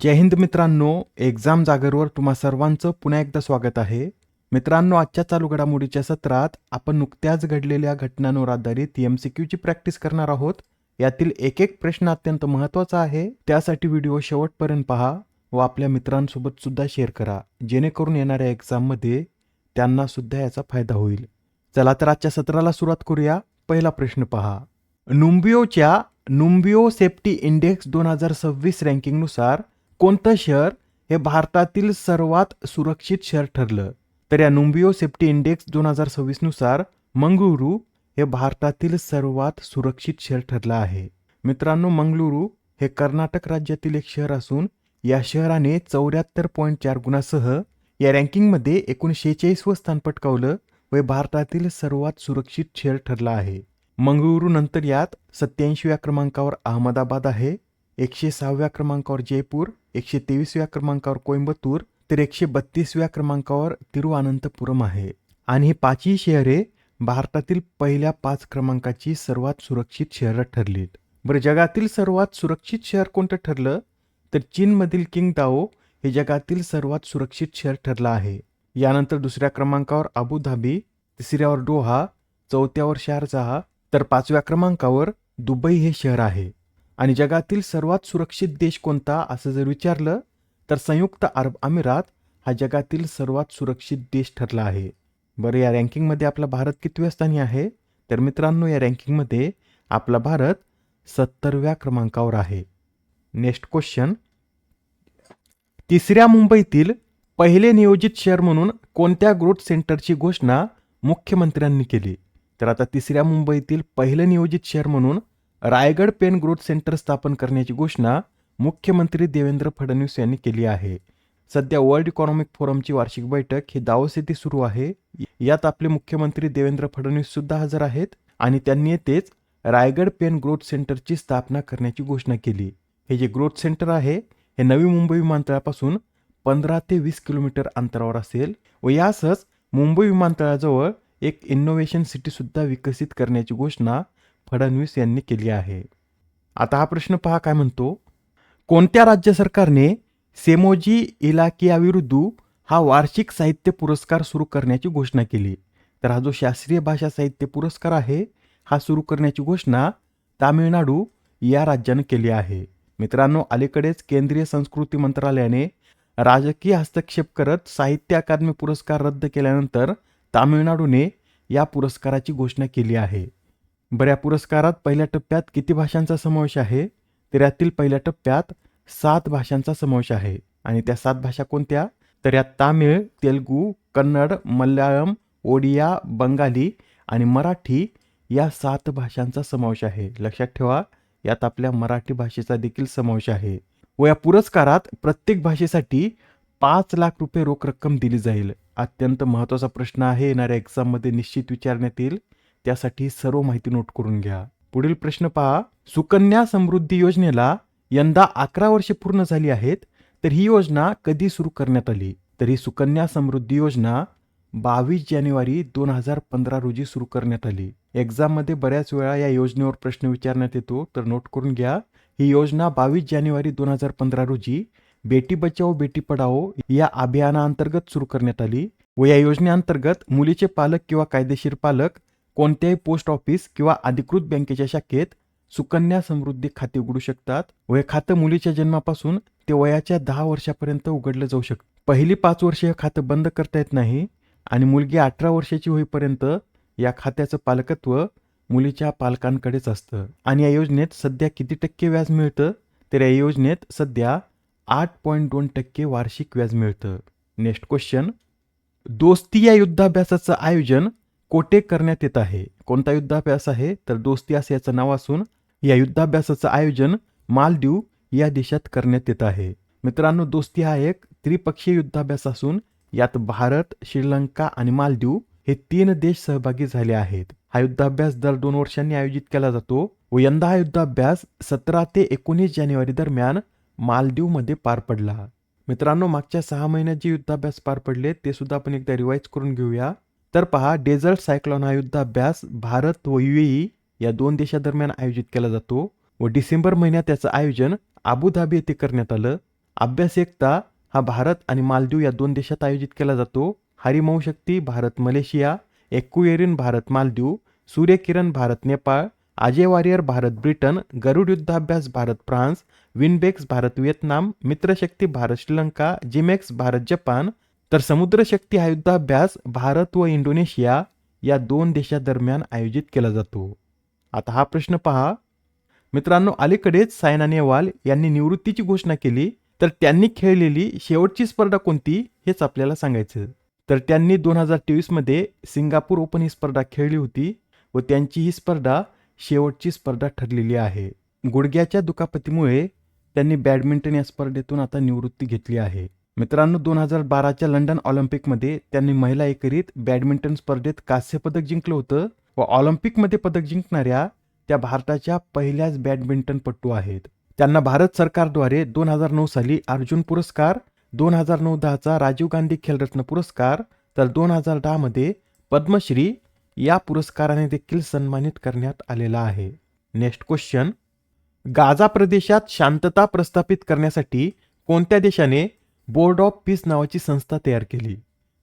जय हिंद मित्रांनो एक्झाम जागरवर तुम्हा सर्वांचं पुन्हा एकदा स्वागत आहे. मित्रांनो आजच्या चालू घडामोडीच्या सत्रात आपण नुकत्याच घडलेल्या घटनांवर आधारित एम सी क्यूची प्रॅक्टिस करणार आहोत. यातील एक एक प्रश्न अत्यंत महत्त्वाचा आहे. त्यासाठी व्हिडिओ शेवटपर्यंत पहा व आपल्या मित्रांसोबत सुद्धा शेअर करा. जेणेकरून येणाऱ्या एक्झाममध्ये त्यांना सुद्धा याचा फायदा होईल. चला तर आजच्या सत्राला सुरुवात करूया. पहिला प्रश्न पहा. नुंबिओच्या नुंबिओ सेफ्टी इंडेक्स दोन हजार सव्वीस रँकिंगनुसार कोणतं शहर हे भारतातील सर्वात सुरक्षित शहर ठरलं? तर या नुंबिओ सेफ्टी इंडेक्स दोन हजार सव्वीसनुसार मंगळुरू हे भारतातील सर्वात सुरक्षित शहर ठरलं आहे. मित्रांनो मंगळुरू हे कर्नाटक राज्यातील एक शहर असून या शहराने चौऱ्याहत्तर पॉईंट चार गुणासह या रँकिंगमध्ये एकूण शेहेचाळीसवं स्थान पटकावलं व भारतातील सर्वात सुरक्षित शहर ठरलं आहे. मंगळुरू नंतर यात सत्याऐंशीव्या क्रमांकावर अहमदाबाद आहे एकशे सहाव्या क्रमांकावर जयपूर एकशे तेवीसव्या क्रमांकावर कोइंबतूर तर एकशे बत्तीसव्या क्रमांकावर तिरुअनंतपुरम आहे. आणि ही पाचही शहरे भारतातील पहिल्या पाच क्रमांकाची सर्वात सुरक्षित शहरं ठरलीत. बरं जगातील सर्वात सुरक्षित शहर कोणतं ठरलं? तर चीनमधील किंग दाओ हे जगातील सर्वात सुरक्षित शहर ठरलं आहे. यानंतर दुसऱ्या क्रमांकावर अबुधाबी तिसऱ्यावर डोहा चौथ्यावर शारजहा तर पाचव्या क्रमांकावर दुबई हे शहर आहे. आणि जगातील सर्वात सुरक्षित देश कोणता असं जर विचारलं तर संयुक्त अरब अमिरात हा जगातील सर्वात सुरक्षित देश ठरला आहे. बरं या रँकिंगमध्ये आपला भारत कितव्या स्थानी आहे? तर मित्रांनो या रँकिंगमध्ये आपला भारत सत्तरव्या क्रमांकावर आहे. Next question. तिसऱ्या मुंबईतील पहिले नियोजित शहर म्हणून कोणत्या ग्रोथ सेंटरची घोषणा मुख्यमंत्र्यांनी केली? तर आता तिसऱ्या मुंबईतील पहिलं नियोजित शहर म्हणून रायगड पेन ग्रोथ सेंटर स्थापन करण्याची घोषणा मुख्यमंत्री देवेंद्र फडणवीस यांनी केली आहे. सध्या वर्ल्ड इकॉनॉमिक फोरमची वार्षिक बैठक ही दावोस येथे सुरू आहे. यात आपले मुख्यमंत्री देवेंद्र फडणवीस सुद्धा हजर आहेत आणि त्यांनी येथेच रायगड पेन ग्रोथ सेंटरची स्थापना करण्याची घोषणा केली. हे जे ग्रोथ सेंटर आहे हे नवी मुंबई विमानतळापासून पंधरा ते वीस किलोमीटर अंतरावर असेल व यासच मुंबई विमानतळाजवळ एक इनोव्हेशन सिटीसुद्धा विकसित करण्याची घोषणा फडणवीस यांनी केली आहे. आता हा प्रश्न पहा काय म्हणतो. कोणत्या राज्य सरकारने सेमोजी इलाकियाविरुद्ध हा वार्षिक साहित्य पुरस्कार सुरू करण्याची घोषणा केली? तर हा जो शास्त्रीय भाषा साहित्य पुरस्कार आहे हा सुरू करण्याची घोषणा तामिळनाडू या राज्यानं केली आहे. मित्रांनो अलीकडेच केंद्रीय संस्कृती मंत्रालयाने राजकीय हस्तक्षेप करत साहित्य अकादमी पुरस्कार रद्द केल्यानंतर तामिळनाडूने या पुरस्काराची घोषणा केली आहे. बऱ्या पुरस्कारात पहिल्या टप्प्यात किती भाषांचा समावेश आहे? तर यातील पहिल्या टप्प्यात सात भाषांचा समावेश आहे. आणि त्या सात भाषा कोणत्या? तर यात तामिळ तेलगू कन्नड मल्याळम ओडिया बंगाली आणि मराठी या सात भाषांचा समावेश आहे. लक्षात ठेवा यात आपल्या मराठी भाषेचा देखील समावेश आहे. व या पुरस्कारात प्रत्येक भाषेसाठी पाच लाख रुपये रोख रक्कम दिली जाईल. अत्यंत महत्त्वाचा प्रश्न आहे. येणाऱ्या एक्झाममध्ये निश्चित विचारण्यात येईल त्यासाठी सर्व माहिती नोट करून घ्या. पुढील प्रश्न पहा. सुकन्या समृद्धी योजनेला यंदा अकरा वर्षे पूर्ण झाली आहेत तर ही योजना कधी सुरू करण्यात आली? तर ही सुकन्या समृद्धी योजना बावीस जानेवारी दोन हजार पंधरा रोजी सुरू करण्यात आली. एक्झाममध्ये बऱ्याच वेळा या योजनेवर प्रश्न विचारण्यात येतो तर नोट करून घ्या. ही योजना बावीस जानेवारी दोन हजार पंधरा रोजी बेटी बचाओ बेटी पढाओ या अभियानाअंतर्गत सुरू करण्यात आली व या योजनेअंतर्गत मुलीचे पालक किंवा कायदेशीर पालक कोणत्याही पोस्ट ऑफिस किंवा अधिकृत बँकेच्या शाखेत सुकन्या समृद्धी खाते उघडू शकतात व हे खातं मुलीच्या जन्मापासून ते वयाच्या दहा वर्षापर्यंत उघडलं जाऊ शकतं. पहिली पाच वर्षे हे खातं बंद करता येत नाही आणि मुलगी अठरा वर्षाची होईपर्यंत या खात्याचं पालकत्व मुलीच्या पालकांकडेच असतं. आणि या योजनेत सध्या किती टक्के व्याज मिळतं? तर या योजनेत सध्या आठ पॉईंट दोन टक्के वार्षिक व्याज मिळतं. नेक्स्ट क्वेश्चन दोस्ती या युद्धाभ्यासाचं आयोजन कोठे करण्यात येत आहे. कोणता युद्धाभ्यास आहे? तर दोस्ती असं याचं नाव असून या युद्धाभ्यासाचं आयोजन मालदीव या देशात करण्यात येत आहे. मित्रांनो दोस्ती हा एक त्रिपक्षीय युद्धाभ्यास असून यात भारत श्रीलंका आणि मालदीव हे तीन देश सहभागी झाले आहेत. हा युद्धाभ्यास दर दोन वर्षांनी आयोजित केला जातो व यंदा हा युद्धाभ्यास सतरा ते एकोणीस जानेवारी दरम्यान मालदीवमध्ये पार पडला. मित्रांनो मागच्या सहा महिन्यात जे युद्धाभ्यास पार पडले ते सुद्धा आपण एकदा रिवाईज करून घेऊया. तर पहा डेझर्ट सायक्लॉन हा युद्धाभ्यास भारत व युएई या दोन देशादरम्यान आयोजित केला जातो व डिसेंबर महिन्यात त्याचं आयोजन अबुधाबी येथे करण्यात आलं. अभ्यास एकता हा भारत आणि मालदीव या दोन देशात आयोजित केला जातो. हरिमऊ शक्ती Bharat Malaysia Ekuverin Bharat Maldives Suryakiran Bharat Nepal Ajay warrior Bharat Britain Garuda युद्धाभ्यास Bharat France VINBAX Bharat Vietnam Mitrashakti Bharat Sri Lanka JIMEX Bharat Japan तर समुद्रशक्ती हा युद्धाभ्यास भारत व इंडोनेशिया या दोन देशादरम्यान आयोजित केला जातो. आता हा प्रश्न पहा. मित्रांनो अलीकडेच सायना नेहवाल यांनी निवृत्तीची घोषणा केली तर त्यांनी खेळलेली शेवटची स्पर्धा कोणती हेच आपल्याला सांगायचं. तर त्यांनी दोन हजार तेवीसमध्ये सिंगापूर ओपन ही स्पर्धा खेळली होती व त्यांची ही स्पर्धा शेवटची स्पर्धा ठरलेली आहे. गुडघ्याच्या दुखापतीमुळे त्यांनी बॅडमिंटन या स्पर्धेतून आता निवृत्ती घेतली आहे. मित्रांनो दोन हजार बाराच्या लंडन ऑलिम्पिकमध्ये त्यांनी महिला एकेरीत बॅडमिंटन स्पर्धेत कांस्यपदक जिंकलं होतं व ऑलिम्पिकमध्ये पदक जिंकणाऱ्या त्या भारताच्या पहिल्याच बॅडमिंटनपटू आहेत. त्यांना भारत सरकारद्वारे दोन हजार नऊ साली अर्जुन पुरस्कार दोन हजार नऊ दहाचा राजीव गांधी खेलरत्न पुरस्कार तर दोन हजार दहामध्ये पद्मश्री या पुरस्काराने देखील सन्मानित करण्यात आलेला आहे. Next question. गाझा प्रदेशात शांतता प्रस्थापित करण्यासाठी कोणत्या देशाने बोर्ड ऑफ पीस नावाची संस्था तयार केली.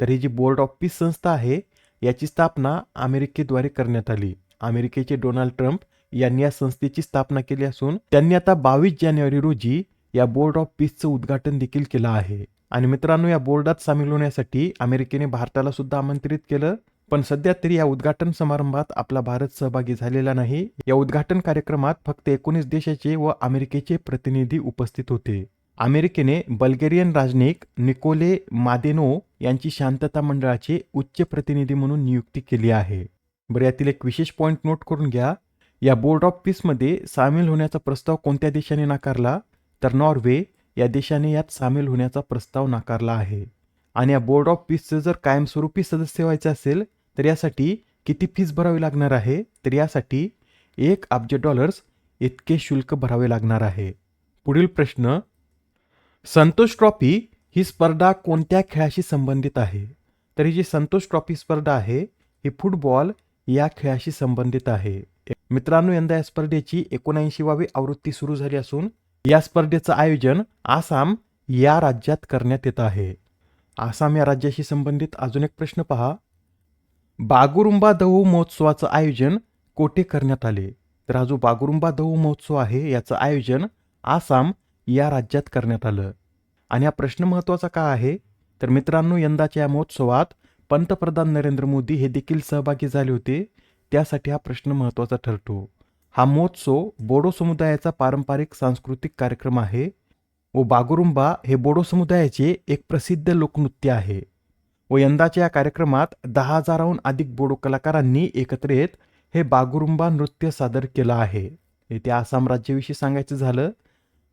तर ही जी बोर्ड ऑफ पीस संस्था आहे याची स्थापना अमेरिकेद्वारे करण्यात आली. अमेरिकेचे डोनाल्ड ट्रम्प यांनी या संस्थेची स्थापना केली असून त्यांनी आता बावीस जानेवारी रोजी या बोर्ड ऑफ पीसचं उद्घाटन देखील केलं आहे. आणि मित्रांनो या बोर्डात सामील होण्यासाठी अमेरिकेने भारताला सुद्धा आमंत्रित केलं. पण सध्या तरी या उद्घाटन समारंभात आपला भारत सहभागी झालेला नाही. या उद्घाटन कार्यक्रमात फक्त एकोणीस देशाचे व अमेरिकेचे प्रतिनिधी उपस्थित होते. अमेरिकेने बल्गेरियन राजनयिक निकोले मादेनो यांची शांतता मंडळाचे उच्च प्रतिनिधी म्हणून नियुक्ती केली आहे. बरं यातील एक विशेष पॉईंट नोट करून घ्या. या बोर्ड ऑफ पीसमध्ये सामील होण्याचा प्रस्ताव कोणत्या देशाने नाकारला? तर नॉर्वे या देशाने यात सामील होण्याचा प्रस्ताव नाकारला आहे. आणि या बोर्ड ऑफ पीसचं जर कायमस्वरूपी सदस्य व्हायचं असेल तर यासाठी किती फीस भरावी लागणार आहे? तर यासाठी एक अब्ज डॉलर्स इतके शुल्क भरावे लागणार आहे. पुढील प्रश्न संतोष ट्रॉफी ही स्पर्धा कोणत्या खेळाशी संबंधित आहे? तर ही जी संतोष ट्रॉफी स्पर्धा आहे ही फुटबॉल या खेळाशी संबंधित आहे. मित्रांनो यंदा या स्पर्धेची एकोणऐंशीवावी आवृत्ती सुरू झाली असून या स्पर्धेचं आयोजन आसाम या राज्यात करण्यात येत आहे. आसाम या राज्याशी संबंधित अजून एक प्रश्न पहा. बागुरुंबा दहू महोत्सवाचं आयोजन कोठे करण्यात आले? तर हा जो बागुरुंबा दहू महोत्सव आहे याचं आयोजन आसाम या राज्यात करण्यात आलं. आणि हा प्रश्न महत्त्वाचा का आहे? तर मित्रांनो यंदाच्या या महोत्सवात पंतप्रधान नरेंद्र मोदी हे देखील सहभागी झाले होते. त्यासाठी हा प्रश्न महत्त्वाचा ठरतो. हा महोत्सव बोडो समुदायाचा पारंपरिक सांस्कृतिक कार्यक्रम आहे व बागुरुंबा हे बोडो समुदायाचे एक प्रसिद्ध लोकनृत्य आहे. व यंदाच्या या कार्यक्रमात दहा हजाराहून अधिक बोडो कलाकारांनी एकत्र येत हे बागुरुंबा नृत्य सादर केलं आहे. येथे आसाम राज्याविषयी सांगायचं झालं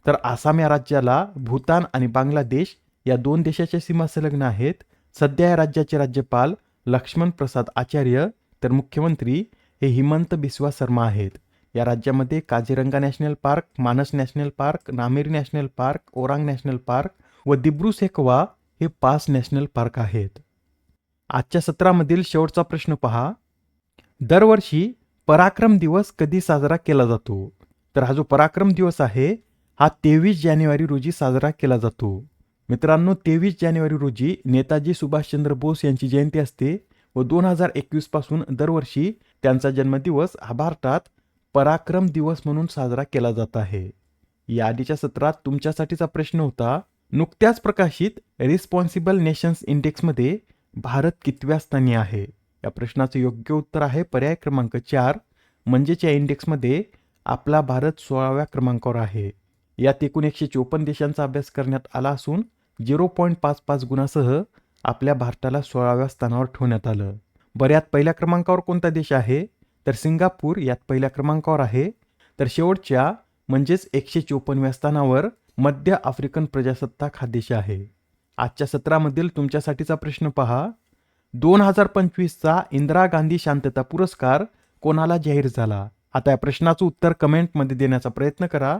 तर आसाम या राज्याला भूतान आणि बांगलादेश या दोन देशाच्या सीमा संलग्न आहेत. सध्या या राज्याचे राज्यपाल लक्ष्मण प्रसाद आचार्य तर मुख्यमंत्री हे हिमंत बिस्वा शर्मा आहेत. या राज्यामध्ये Kaziranga national park Manas national park Nameri national park Orang national park व दिब्रू सेकवा हे पाच नॅशनल पार्क आहेत. आजच्या सत्रामधील शेवटचा प्रश्न पहा. दरवर्षी पराक्रम दिवस कधी साजरा केला जातो? तर हा जो पराक्रम दिवस आहे हा तेवीस जानेवारी रोजी साजरा केला जातो. मित्रांनो तेवीस जानेवारी रोजी नेताजी सुभाषचंद्र बोस यांची जयंती असते व दोन हजार एकवीसपासून दरवर्षी त्यांचा जन्मदिवस हा भारतात पराक्रम दिवस म्हणून साजरा केला जात आहे. या आधीच्या सत्रात तुमच्यासाठीचा प्रश्न होता नुकत्याच प्रकाशित रिस्पॉन्सिबल नेशन्स इंडेक्समध्ये भारत कितव्या स्थानी आहे? या प्रश्नाचं योग्य उत्तर आहे पर्याय क्रमांक चार म्हणजेच या इंडेक्समध्ये आपला भारत सोळाव्या क्रमांकावर आहे. यात एकूण एकशे चोपन्न देशांचा अभ्यास करण्यात आला असून झिरो पॉईंट पाच पाच गुणासह आपल्या भारताला सोळाव्या स्थानावर ठेवण्यात आलं. बरं यात पहिल्या क्रमांकावर कोणता देश आहे? तर सिंगापूर यात पहिल्या क्रमांकावर आहे. तर शेवटच्या म्हणजेच एकशे चोपन्नव्या स्थानावर मध्य आफ्रिकन प्रजासत्ताक हा देश आहे. आजच्या सत्रामधील तुमच्यासाठीचा प्रश्न पहा. दोन हजार पंचवीसचा इंदिरा गांधी शांतता पुरस्कार कोणाला जाहीर झाला? आता या प्रश्नाचं उत्तर कमेंटमध्ये देण्याचा प्रयत्न करा.